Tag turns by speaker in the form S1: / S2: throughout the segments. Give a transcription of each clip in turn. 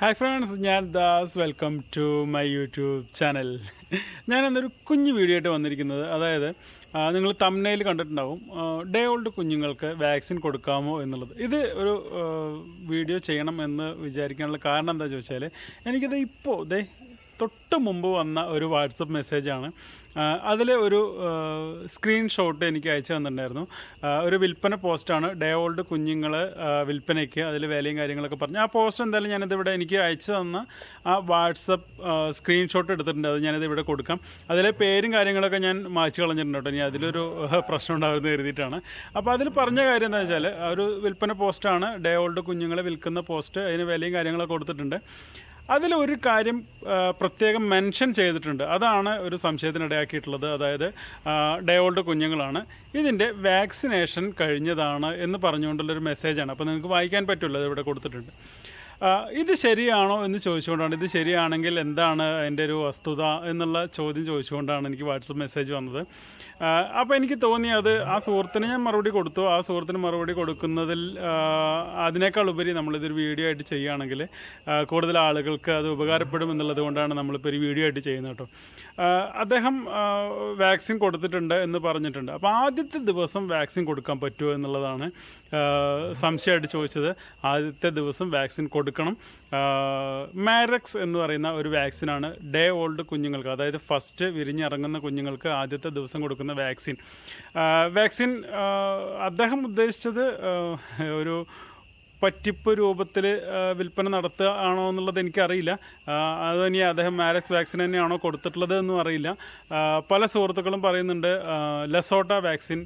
S1: Hi friends ഞാൻ Das welcome to my YouTube channel ഞാൻ എന്നൊരു കുഞ്ഞു വീഡിയോ ആയിട്ട് വന്നിരിക്കുന്നത്. അതായത് നിങ്ങൾ തമ്മനയിൽ കണ്ടിട്ടുണ്ടാവും. ഡേ ഓൾഡ് കുഞ്ഞുങ്ങൾക്ക് വാക്സിൻ കൊടുക്കാമോ എന്നുള്ളത്. ഇത് ഒരു വീഡിയോ ചെയ്യണം എന്ന് വിചാരിക്കാനുള്ള കാരണം എന്താ ചോദിച്ചാൽ എനിക്കിത് ഇപ്പോൾ ദേ തൊട്ട് മുമ്പ് വന്ന ഒരു വാട്സപ്പ് മെസ്സേജാണ്. അതിൽ ഒരു സ്ക്രീൻഷോട്ട് എനിക്ക് അയച്ചു തന്നിട്ടുണ്ടായിരുന്നു. ഒരു വിൽപ്പന പോസ്റ്റാണ് ഡേ ഓൾഡ് കുഞ്ഞുങ്ങൾ വിൽപ്പനയ്ക്ക് അതിൽ വിലയും കാര്യങ്ങളൊക്കെ പറഞ്ഞു. ആ പോസ്റ്റ് എന്തായാലും ഞാനിത് ഇവിടെ എനിക്ക് അയച്ചു തന്ന ആ വാട്സപ്പ് സ്ക്രീൻഷോട്ട് എടുത്തിട്ടുണ്ട്. അത് ഞാനിത് ഇവിടെ കൊടുക്കാം. അതിലെ പേരും കാര്യങ്ങളൊക്കെ ഞാൻ മായ്ച്ചു കളഞ്ഞിട്ടുണ്ട് കേട്ടോ. ഇനി അതിലൊരു പ്രശ്നം ഉണ്ടാകുമെന്ന് കരുതിയിട്ടാണ്. അപ്പോൾ അതിൽ പറഞ്ഞ കാര്യം എന്താ വെച്ചാൽ ഒരു വിൽപ്പന പോസ്റ്റാണ് ഡേ ഓൾഡ് കുഞ്ഞുങ്ങളെ വിൽക്കുന്ന പോസ്റ്റ്. അതിന് വിലയും കാര്യങ്ങളൊക്കെ കൊടുത്തിട്ടുണ്ട്. അതിലൊരു കാര്യം പ്രത്യേകം മെൻഷൻ ചെയ്തിട്ടുണ്ട്. അതാണ് ഒരു സംശയത്തിനിടയാക്കിയിട്ടുള്ളത്. അതായത് ഡേ കുഞ്ഞുങ്ങളാണ്. ഇതിന്റെ വാക്സിനേഷൻ കഴിഞ്ഞതാണ് എന്ന് പറഞ്ഞുകൊണ്ടുള്ളൊരു മെസ്സേജാണ്. അപ്പോൾ നിങ്ങൾക്ക് വായിക്കാൻ പറ്റുമല്ലോ ഇവിടെ കൊടുത്തിട്ടുണ്ട്. ഇത് ശരിയാണോ എന്ന് ചോദിച്ചുകൊണ്ടാണ്. ഇത് ശരിയാണെങ്കിൽ എന്താണ് അതിന്റെ ഒരു വസ്തുത എന്നുള്ള ചോദ്യം ചോദിച്ചുകൊണ്ടാണ് എനിക്ക് വാട്സപ്പ് മെസ്സേജ് വന്നത്. അപ്പോൾ എനിക്ക് തോന്നി അത് ആ സുഹൃത്തിന് ഞാൻ മറുപടി കൊടുത്തു. ആ സുഹൃത്തിന് മറുപടി കൊടുക്കുന്നതിൽ അതിനേക്കാൾ ഉപരി നമ്മളിതൊരു വീഡിയോ ആയിട്ട് ചെയ്യുകയാണെങ്കിൽ കൂടുതൽ ആളുകൾക്ക് അത് ഉപകാരപ്പെടും എന്നുള്ളത് കൊണ്ടാണ് നമ്മളിപ്പോൾ ഒരു വീഡിയോ ആയിട്ട് ചെയ്യുന്നത് കേട്ടോ. അദ്ദേഹം വാക്സിൻ കൊടുത്തിട്ടുണ്ട് എന്ന് പറഞ്ഞിട്ടുണ്ട്. അപ്പോൾ ആദ്യത്തെ ദിവസം വാക്സിൻ കൊടുക്കാൻ പറ്റുമോ എന്നുള്ളതാണ് സംശയമായിട്ട് ചോദിച്ചത്. ആദ്യത്തെ ദിവസം വാക്സിൻ കൊടുക്കണം. മാരക്സ് എന്ന് പറയുന്ന ഒരു വാക്സിനാണ് ഡേ ഓൾഡ് കുഞ്ഞുങ്ങൾക്ക് അതായത് ഫസ്റ്റ് വിരിഞ്ഞിറങ്ങുന്ന കുഞ്ഞുങ്ങൾക്ക് ആദ്യത്തെ ദിവസം കൊടുക്കുന്ന വാക്സിൻ. വാക്സിൻ അദ്ദേഹം ഉദ്ദേശിച്ചത് ഒരു പറ്റിപ്പ് രൂപത്തിൽ വിൽപ്പന നടത്തുക ആണോ എന്നുള്ളത് എനിക്കറിയില്ല. അത് ഇനി അദ്ദേഹം മാരക്സ് വാക്സിൻ തന്നെയാണോ കൊടുത്തിട്ടുള്ളത് എന്നും അറിയില്ല. പല സുഹൃത്തുക്കളും പറയുന്നുണ്ട് ലസോട്ട വാക്സിൻ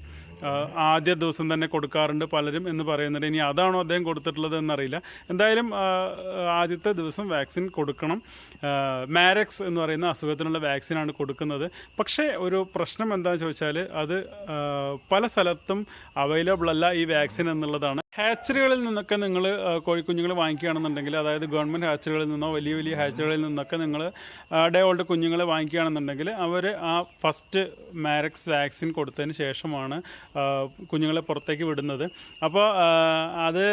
S1: ആദ്യ ദിവസം തന്നെ കൊടുക്കാറുണ്ട് പലരും എന്ന് പറയുന്നുണ്ട്. ഇനി അതാണോ അദ്ദേഹം കൊടുത്തിട്ടുള്ളത് എന്നറിയില്ല. എന്തായാലും ആദ്യത്തെ ദിവസം വാക്സിൻ കൊടുക്കണം. മാരക്സ് എന്ന് പറയുന്ന അസുഖത്തിനുള്ള വാക്സിനാണ് കൊടുക്കുന്നത്. പക്ഷേ ഒരു പ്രശ്നം എന്താണെന്ന് ചോദിച്ചാൽ അത് പല സ്ഥലത്തും അവൈലബിൾ അല്ല ഈ വാക്സിൻ എന്നുള്ളതാണ്. ഹാച്ചറികളിൽ നിന്നൊക്കെ നിങ്ങൾ കോഴിക്കുഞ്ഞുങ്ങൾ വാങ്ങിക്കുകയാണെന്നുണ്ടെങ്കിൽ അതായത് ഗവൺമെന്റ് ഹാച്ചറികളിൽ നിന്നോ വലിയ വലിയ ഹാച്ചറികളിൽ നിന്നൊക്കെ നിങ്ങൾ ഡേ ഓൾഡ് കുഞ്ഞുങ്ങളെ വാങ്ങിക്കുകയാണെന്നുണ്ടെങ്കിൽ അവർ ആ ഫസ്റ്റ് മാരക്സ് വാക്സിൻ കൊടുത്തതിന് ശേഷമാണ് കുഞ്ഞുങ്ങളെ പുറത്തേക്ക് വിടുന്നത്. അപ്പോൾ അത്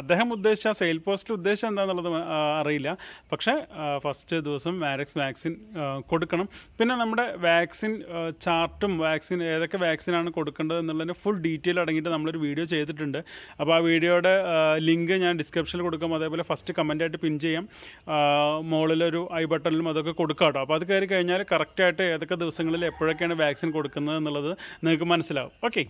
S1: അദ്ദേഹം ഉദ്ദേശിച്ച സെയിൽ പോസ്റ്റ് ഉദ്ദേശം എന്താണെന്നുള്ളത് അറിയില്ല. പക്ഷേ ഫസ്റ്റ് ദിവസം മാരക്സ് വാക്സിൻ കൊടുക്കണം. പിന്നെ നമ്മുടെ വാക്സിൻ ചാർട്ടും വാക്സിൻ ഏതൊക്കെ വാക്സിനാണ് കൊടുക്കേണ്ടത് എന്നുള്ളതിന് ഫുൾ ഡീറ്റെയിൽ അടങ്ങിയിട്ട് നമ്മളൊരു വീഡിയോ ചെയ്തിട്ടുണ്ട്. അപ്പോൾ ആ വീഡിയോയുടെ ലിങ്ക് ഞാൻ ഡിസ്ക്രിപ്ഷനിൽ കൊടുക്കും. അതേപോലെ ഫസ്റ്റ് കമന്റായിട്ട് പിൻ ചെയ്യാം. മുകളിലൊരു ഐ ബട്ടണിലും അതൊക്കെ കൊടുക്കാം കേട്ടോ. അപ്പോൾ അത് കയറി കഴിഞ്ഞാൽ കറക്റ്റായിട്ട് ഏതൊക്കെ ദിവസങ്ങളിൽ എപ്പോഴൊക്കെയാണ് വാക്സിൻ കൊടുക്കുന്നത് എന്നുള്ളത് നിങ്ങൾക്ക് മനസ്സിലാവും. ഓക്കെ